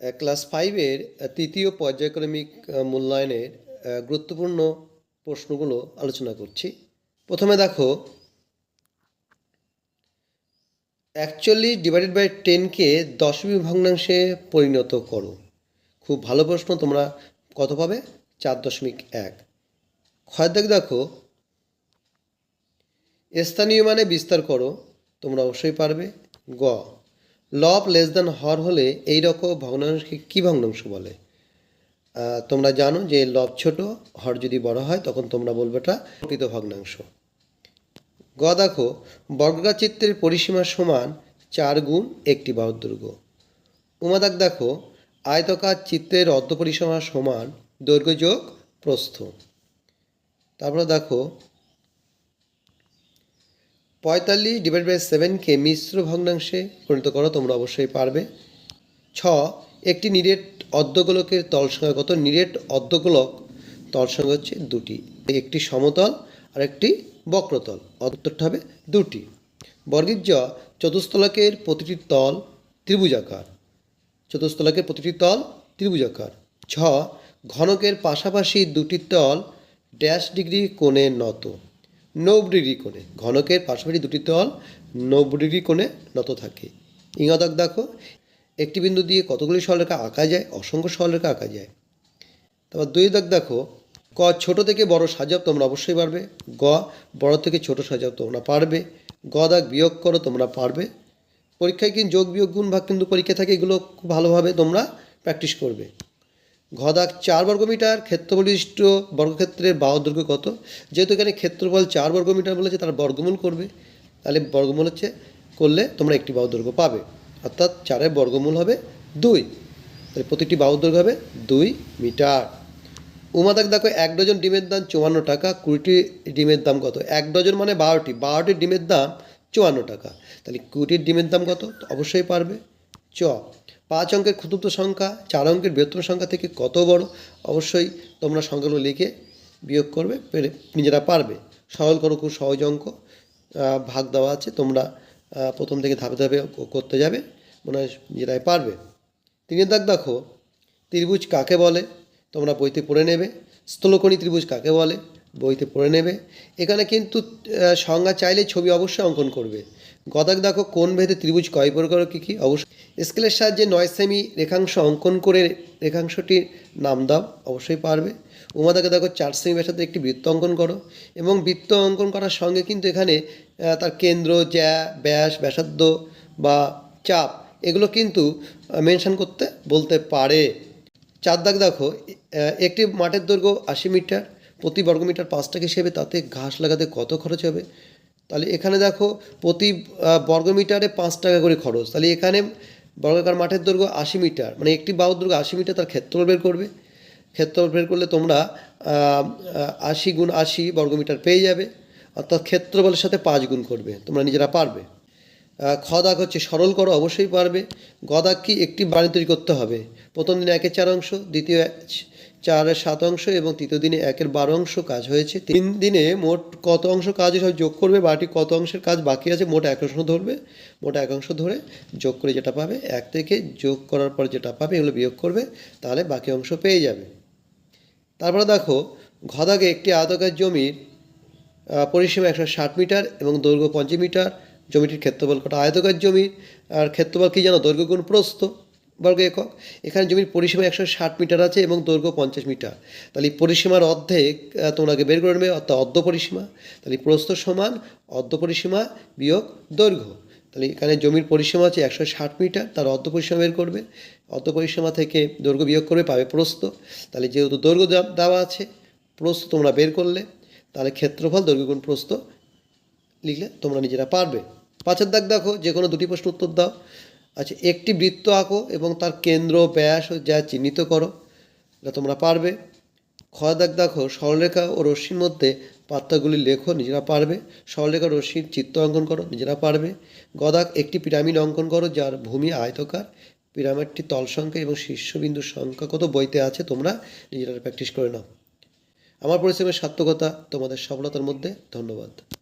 Class ফাইভের তৃতীয় পর্যায়ক্রমিক মূল্যায়নের গুরুত্বপূর্ণ প্রশ্নগুলো আলোচনা করছি। প্রথমে দেখো অ্যাকচুয়ালি ডিভাইডেড বাই টেনকে দশমিক ভগ্নাংশে পরিণত করো। খুব ভালো প্রশ্ন, তোমরা কত পাবে? চার দশমিক এক। ক্ষয় দেখ দেখো, স্থানীয় মানে বিস্তার করো, তোমরা অবশ্যই পারবে। গ লব লেস দ্যান হর হলে এই রকম ভগ্নাংশকে কী ভগ্নাংশ বলে? তোমরা জানো যে লব ছোট, হর যদি বড় হয়, তখন তোমরা বলবে এটা প্রকৃত ভগ্নাংশ। গ, দেখো বর্গা চিত্রের পরিসীমা সমান চার গুণ একটি বাহুর দৈর্ঘ্য উমাদাক, দেখো, আয়তকার চিত্রের অর্ধ পরিসীমা সমান দৈর্ঘ্য যোগ প্রস্থ। তারপরে দেখো পঁয়তাল্লিশ ডিভাইড বাই সেভেনকে মিশ্র ভগ্নাংশে পরিণত করো, তোমরা অবশ্যই পারবে। ছ, একটি নিরেট অর্ধগোলকের তল সংখ্যা কত? নিরেট অর্ধগোলক তল সংখ্যা হচ্ছে দুটি। একটি সমতল আর একটি বক্রতল। অন্তরটা হবে দুটি। বর্গীর জ চতুস্তলকের প্রতিটি তল ত্রিভুজাকার। চতুস্তলকের প্রতিটি তল ত্রিভুজাকার। ছ ঘনকের পাশাপাশি দুটি তল ড্যাশ ডিগ্রি কোণে নত। নব্বই ডিগ্রি কোণে। ঘনকের পাশাপাশি দুটি তল নব্বই ডিগ্রি কোণে নত থাকে। ইঙ্গদক দেখো, একটি বিন্দু দিয়ে কতগুলি সরলরেখা আঁকা যায়? অসংখ্য সরলরেখা আঁকা যায়। তারপর দুই দাগ দেখো, ক ছোট থেকে বড় সাজাব তোমরা অবশ্যই পারবে। গ বড় থেকে ছোট সাজাব তোমরা পারবে। গ দাগ বিয়োগ করো তোমরা পারবে। পরীক্ষায় কিন্তু যোগ বিয়োগ গুণ ভাগ কিন্তু পরীক্ষা থাকে, এগুলো খুব ভালোভাবে তোমরা প্র্যাকটিস করবে। ঘ দাগ চার বর্গমিটার ক্ষেত্রফলিষ্ট বর্গক্ষেত্রের বাহু দৈর্ঘ্য কত? যেহেতু এখানে ক্ষেত্রফল চার বর্গমিটার বলেছে, তারা বর্গমূল করবে। তাহলে বর্গমূল হচ্ছে, করলে তোমরা একটি বাহু দৈর্ঘ্য পাবে। অর্থাৎ চারের বর্গমূল হবে দুই। তাহলে প্রতিটি বাহু দৈর্ঘ্য হবে দুই মিটার। উমাদাক দেখো, এক ডজন ডিমের দাম চুয়ান্ন টাকা, কুড়িটি ডিমের দাম কত? এক ডজন মানে বারোটি। বারোটি ডিমের দাম চুয়ান্ন টাকা। তাহলে কুড়িটির ডিমের দাম কত? অবশ্যই পারবে। চ। পাঁচ অঙ্কের ক্ষুদ্র সংখ্যা, চার অঙ্কের বৃহত্তম সংখ্যা থেকে কত বড়? অবশ্যই তোমরা সংখ্যাগুলো লিখে বিয়োগ করবে পেরে নিজেরা পারবে। সরল করো, খুব সহজ অঙ্ক। ভাগ দেওয়া আছে, তোমরা প্রথম থেকে ধাপে ধাপে করতে যাবে, মনে হয় নিজেরাই পারবে। তিনের দাগ দেখো, ত্রিভুজ কাকে বলে? তোমরা বইতে পড়ে নেবে। স্থলকোণী ত্রিভুজ কাকে বলে? বইতে পড়ে নেবে। এখানে কিন্তু সংজ্ঞা চাইলে ছবি অবশ্যই অঙ্কন করবে। গদাক দেখো, কোন ভেদে ত্রিভুজ কয় প্রকার কী কী? অবশ্যই স্কেলের সাহায্যে নয় সেমি রেখাংশ অঙ্কন করে রেখাংশটির নাম দাও, অবশ্যই পারবে। উমাদাকে দেখো চার সেমি ব্যাসার্ধের একটি বৃত্ত অঙ্কন করো এবং বৃত্ত অঙ্কন করার সঙ্গে কিন্তু এখানে তার কেন্দ্র, জ্যা, ব্যাস, ব্যাসার্ধ বা চাপ, এগুলো কিন্তু মেনশন করতে বলতে পারে। চার দাগ দেখো একটি মাঠের দৈর্ঘ্য আশি মিটার, প্রতি বর্গমিটার পাঁচ টাকা হিসেবে তাতে ঘাস লাগাতে কত খরচ হবে? তাহলে এখানে দেখো প্রতি বর্গমিটারে পাঁচ টাকা করে খরচ। তাহলে এখানে বর্গাকার মাঠের দৈর্ঘ্য আশি মিটার মানে একটি বাহুর দৈর্ঘ্য আশি মিটার তার ক্ষেত্রফল বের করবে। ক্ষেত্রফল বের করলে তোমরা আশি গুণ আশি বর্গমিটার পেয়ে যাবে অর্থাৎ ক্ষেত্রফলের সাথে পাঁচ গুণ করবে তোমরা নিজেরা পারবে। আহ, খ দাগ হচ্ছে সরল করো অবশ্যই পারবে। গ দাগ কি একটি বাণী তৈরি করতে হবে। প্রথম দিনে একের চার অংশ দ্বিতীয় চারের সাত অংশ এবং তৃতীয় দিনে একের বারো অংশ কাজ হয়েছে। তিন দিনে মোট কত অংশ কাজ সব যোগ করবে? বাটি কত অংশের কাজ বাকি আছে? মোট এক অংশ ধরবে। মোট এক অংশ ধরে যোগ করে যেটা পাবে, এক থেকে যোগ করার পর যেটা পাবে, এগুলো বিয়োগ করবে, তাহলে বাকি অংশ পেয়ে যাবে। তারপরে দেখো, ঘদাকে একটি আয়তকার জমির পরিসীমা একশো ষাট মিটার এবং দৈর্ঘ্য পঞ্চাশ মিটার। জমিটির ক্ষেত্রফল কটা? আয়তকার জমির, আর ক্ষেত্রফল কী জানো? দৈর্ঘ্য গুণ প্রস্থ। বর্গ একক। এখানে জমির পরিসীমা একশো ষাট মিটার আছে এবং দৈর্ঘ্য পঞ্চাশ মিটার। তাহলে পরিসীমার অর্ধেক তোমাকে বের করে নেবে, অর্থাৎ অর্ধ পরিসীমা। তাহলে প্রস্থ সমান অর্ধ পরিসীমা বিয়োগ দৈর্ঘ্য। তাহলে এখানে জমির পরিসীমা আছে একশো ষাট মিটার, তার অর্ধ পরিসীমা বের করবে। অর্ধ পরিসীমা থেকে দৈর্ঘ্য বিয়োগ করবে, পাবে প্রস্থ। তাহলে যেহেতু দৈর্ঘ্য দেওয়া- আছে, প্রস্থ তোমরা বের করলে, তাহলে ক্ষেত্রফল, দৈর্ঘ্য গুণ প্রস্থ লিখলে তোমরা নিজেরা পারবে। পাঁচের দাগ দেখো যে কোনো দুটি প্রশ্ন উত্তর দাও। আচ্ছা একটি বৃত্ত আঁকো এবং তার কেন্দ্র ব্যাস যা চিহ্নিত করো এটা তোমরা পারবে। খ দাগ দেখো, সরলরেখা ও রশ্মির মধ্যে পাত্রগুলি লেখো, নিজেরা পারবে। সরলরেখা রশ্মির চিত্র অঙ্কন করো, নিজেরা পারবে। গদাক, একটি পিরামিড অঙ্কন করো, যার ভূমি আয়তকার। পিরামিডটি তল সংখ্যা এবং শীর্ষবিন্দুর সংখ্যা কত বইতে আছে, তোমরা নিজেরা প্র্যাকটিস করে নাও। আমার পরিশ্রমের সার্থকতা তোমাদের সফলতার মধ্যে, ধন্যবাদ।